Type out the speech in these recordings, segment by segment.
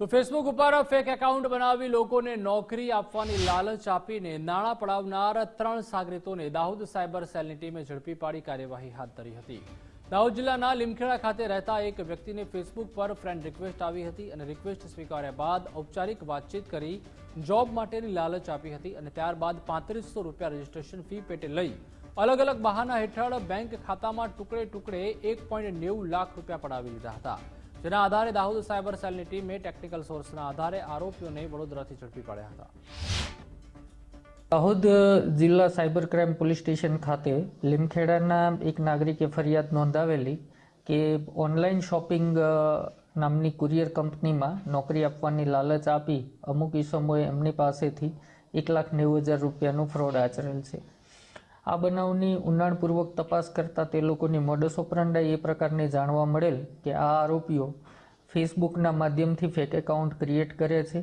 તો ફેસબુક ઉપર fake account બનાવી લોકોને નોકરી આપવાની લાલચ આપીને નાણાં પડાવનાર ત્રણ સાગરીતોને દાહોદ સાયબર સેલની ટીમે ઝડપી પાડી કાર્યવાહી હાથ ધરી હતી. દાહોદ જિલ્લાના લીમખેડા ખાતે રહેતા એક વ્યક્તિને ફેસબુક પર ફ્રેન્ડ રિક્વેસ્ટ આવી હતી અને રિક્વેસ્ટ સ્વીકાર્યા બાદ ઔપચારિક વાતચીત કરી જોબ માટેની લાલચ આપી હતી અને ત્યારબાદ પાંત્રીસો રૂપિયા રજીસ્ટ્રેશન ફી પેટે લઈ અલગ અલગ બહાના હેઠળ બેંક ખાતામાં ટુકડે ટુકડે એક લાખ રૂપિયા પડાવી લીધા હતા. જેના આધારે દાહોદ સાયબર સેલની ટીમે ટેકનિકલ સોર્સના આધારે આરોપીઓને વડોદરાથી ઝડપી પાડ્યા હતા. દાહોદ જિલ્લા સાયબર ક્રાઇમ પોલીસ સ્ટેશન ખાતે લીમખેડાના એક નાગરિકે ફરિયાદ નોંધાવેલી કે ઓનલાઈન શોપિંગ નામની કુરિયર કંપનીમાં નોકરી આપવાની લાલચ આપી અમુક ઈસમોએ એમની પાસેથી એક લાખ નેવું હજાર રૂપિયાનું ફ્રોડ આચરેલ છે. આ બનાવની ઊંડાણપૂર્વક તપાસ કરતાં તે લોકોની મોડસ ઓપરાંડા એ પ્રકારની જાણવા મળેલ કે આ આરોપીઓ ફેસબુકના માધ્યમથી ફેક એકાઉન્ટ ક્રિએટ કરે છે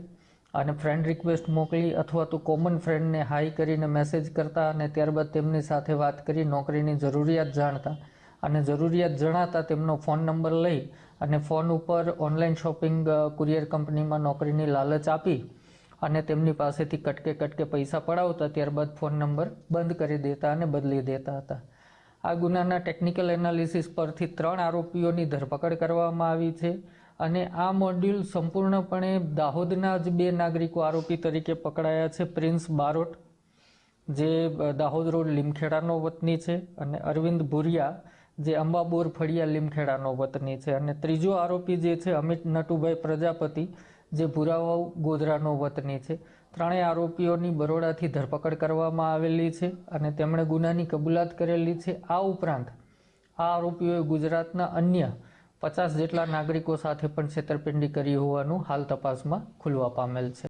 અને ફ્રેન્ડ રિક્વેસ્ટ મોકલી અથવા તો કોમન ફ્રેન્ડને હાઈ કરીને મેસેજ કરતા અને ત્યારબાદ તેમની સાથે વાત કરી નોકરીની જરૂરિયાત જાણતા અને જરૂરિયાત જણાતા તેમનો ફોન નંબર લઈ અને ફોન ઉપર ઓનલાઈન શોપિંગ કુરિયર કંપનીમાં નોકરીની લાલચ આપી અને તેમની પાસેથી કટકે કટકે પૈસા પડાવતા ત્યારબાદ ફોન નંબર બંધ કરી દેતા અને બદલી દેતા હતા. આ ગુનાના ટેકનિકલ એનાલિસિસ પરથી ત્રણ આરોપીઓની ધરપકડ કરવામાં આવી છે અને આ મોડ્યુલ સંપૂર્ણપણે દાહોદના જ બે નાગરિકો આરોપી તરીકે પકડાયા છે. પ્રિન્સ બારોટ, જે દાહોદ રોડ લીમખેડાનો વતની છે અને અરવિંદ ભુરિયા, જે અંબાબોર ફળિયા લીમખેડાનો વતની છે. અને ત્રીજો આરોપી જે છે, અમિત નટુભાઈ પ્રજાપતિ જે ભુરાવાવ ગોધરાનો વતની છે. ત્રણેય આરોપીઓની બરોડાથી ધરપકડ કરવામાં આવેલી છે અને તેમણે ગુનાની કબૂલાત કરેલી છે. આ ઉપરાંત આ આરોપીઓએ ગુજરાતના અન્ય પચાસ જેટલા નાગરિકો સાથે પણ છેતરપિંડી કરી હોવાનું હાલ તપાસમાં ખુલવા પામેલ છે.